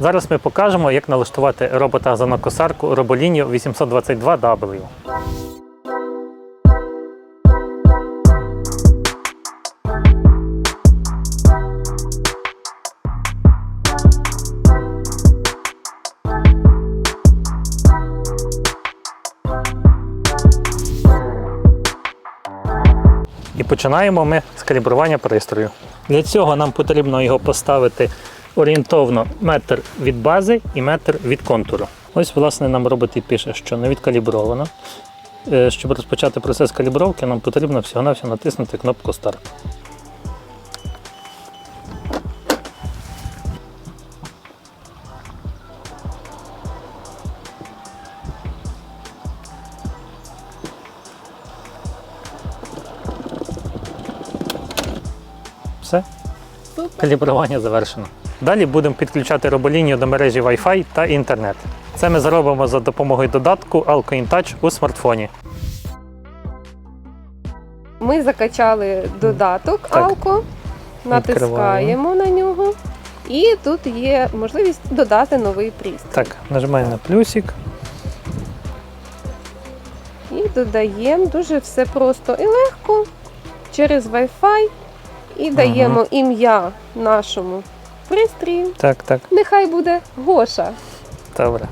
Зараз ми покажемо, як налаштувати робота-газонокосарку Robolінію 822W. І починаємо ми з калібрування пристрою. Для цього нам потрібно його поставити орієнтовно метр від бази і метр від контуру. Ось, власне, нам робот і пише, що не відкалібровано. Е, Щоб розпочати процес калібровки, нам потрібно всього-навсього натиснути кнопку Старт. Все, Калібрування завершено. Далі будемо підключати роболінію до мережі Wi-Fi та інтернет. Це ми зробимо за допомогою додатку Alco InTouch у смартфоні. Ми закачали додаток Так. Алко, натискаємо на нього, і тут є можливість додати новий пристрій. Так, нажимаємо на плюсик. І додаємо дуже все просто і легко через Wi-Fi. І даємо ім'я нашому пристрію. Так, так, Нехай буде Гоша. добре.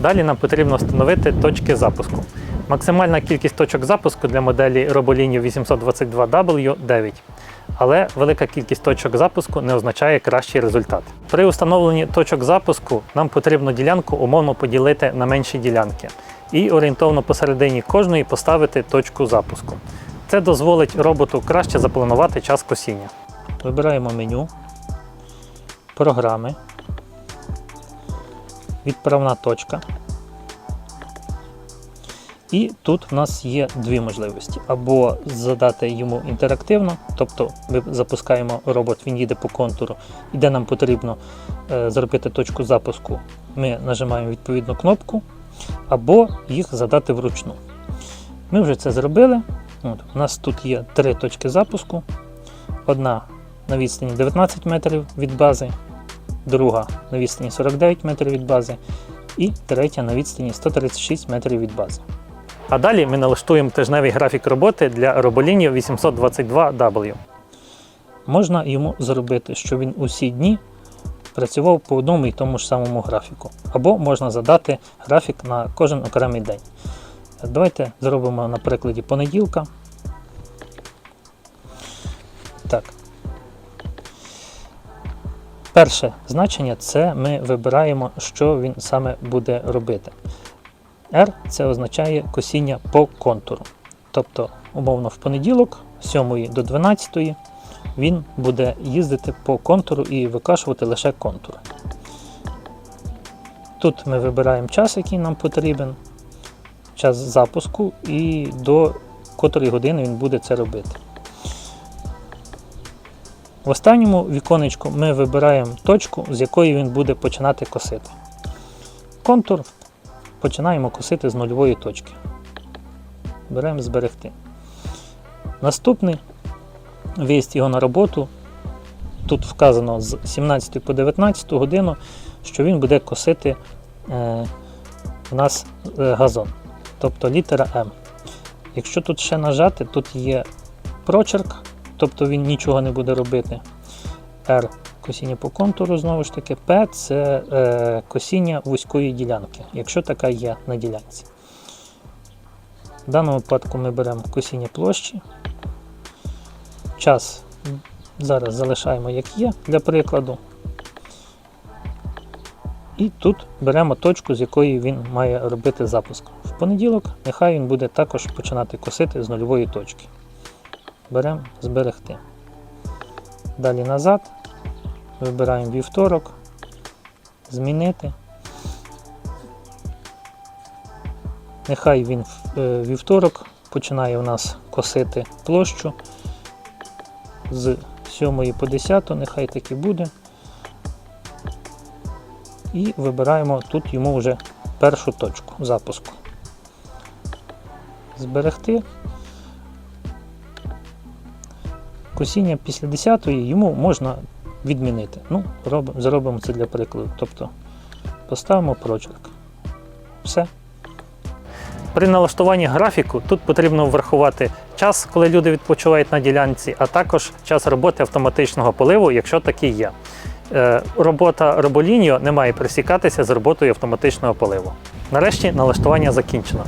Далі нам потрібно встановити точки запуску. Максимальна кількість точок запуску для моделі Robolінію 822W 9. Але велика кількість точок запуску не означає кращий результат. При встановленні точок запуску нам потрібно ділянку умовно поділити на менші ділянки і орієнтовно посередині кожної поставити точку запуску. Це дозволить роботу краще запланувати час косіння. Вибираємо меню, програми, відправна точка. І тут в нас є дві можливості: або задати йому інтерактивно, тобто ми запускаємо робот, він їде по контуру, і де нам потрібно е, зробити точку запуску, ми нажимаємо відповідну кнопку, або їх задати вручну. Ми вже це зробили. От, у нас тут є три точки запуску. Одна на відстані 19 метрів від бази, друга на відстані 49 метрів від бази, і третя на відстані 136 метрів від бази. А далі ми налаштуємо тижневий графік роботи для роболінів 822W. Можна йому зробити, щоб він усі дні працював по одному і тому ж самому графіку. Або можна задати графік на кожен окремий день. Давайте зробимо на прикладі понеділка. Так. Перше значення це ми вибираємо, що він саме буде робити. R це означає косіння по контуру. Тобто, умовно, в понеділок з 7 до 12 він буде їздити по контуру і викашувати лише контур. Тут ми вибираємо час, який нам потрібен, час запуску, і до котрої години він буде це робити. В останньому віконечку ми вибираємо точку, з якої він буде починати косити. Контур починаємо косити з нульової точки. Беремо зберегти. Наступний виїзд його на роботу. Тут вказано з 17 по 19 годину, що він буде косити е, у нас е, газон, тобто літера М. Якщо тут ще нажати, тут є прочерк, тобто він нічого не буде робити. R косіння по контуру, знову ж таки, P це е, косіння вузької ділянки, якщо така є на ділянці. В даному випадку ми беремо косіння площі. Час зараз залишаємо як є для прикладу. І тут беремо точку, з якої він має робити запуск. Понеділок нехай він буде також починати косити з нульової точки. Беремо зберегти. Далі назад. Вибираємо вівторок, змінити. Нехай він е, вівторок починає у нас косити площу з 7 по 10, нехай так і буде. І вибираємо тут йому вже першу точку запуску. Зберегти. Косіння після 10 йому можна відмінити. Ну, робимо, зробимо це для прикладу. Тобто поставимо прочерк. Все. При налаштуванні графіку тут потрібно врахувати час, коли люди відпочивають на ділянці, а також час роботи автоматичного поливу, якщо такий є. Е, Робота роболінію не має присікатися з роботою автоматичного поливу. Нарешті налаштування закінчено.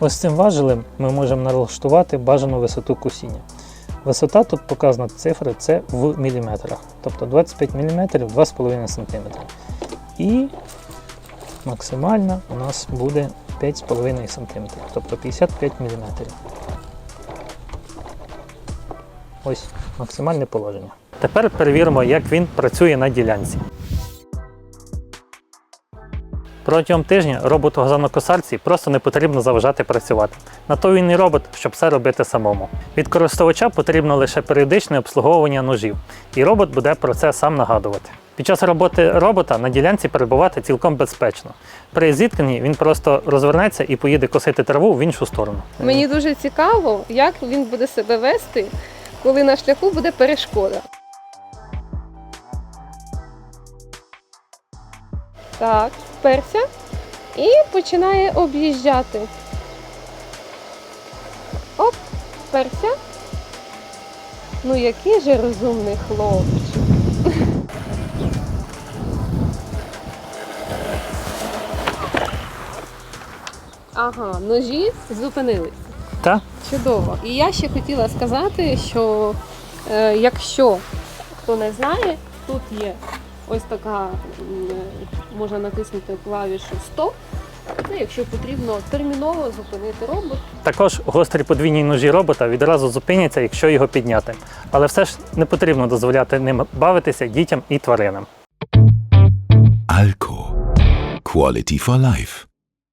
Ось цим важелем ми можемо налаштувати бажану висоту кусіння. Висота тут показана цифри це в міліметрах, тобто 25 мм 2,5 см. І максимальна у нас буде 5,5 см, тобто 55 мм. Ось максимальне положення. Тепер перевіримо, як він працює на ділянці. Протягом тижня роботу газонокосарці просто не потрібно заважати працювати. На то він і робот, щоб все робити самому. Від користувача потрібно лише періодичне обслуговування ножів, і робот буде про це сам нагадувати. Під час роботи робота на ділянці перебувати цілком безпечно. При зіткненні він просто розвернеться і поїде косити траву в іншу сторону. Мені дуже цікаво, як він буде себе вести, коли на шляху буде перешкода. Так, вперся і починає об'їжджати. Оп, вперся. Ну який же розумний хлопчик. Ага, ножі зупинились. Та? Чудово. І я ще хотіла сказати, що е, якщо хто не знає, тут є ось така, е, можна натиснути клавішу Стоп. Це якщо потрібно терміново зупинити робот. Також гострі подвійні ножі робота відразу зупиняться, якщо його підняти. Але все ж не потрібно дозволяти ним бавитися дітям і тваринам. Alco. Quality for life.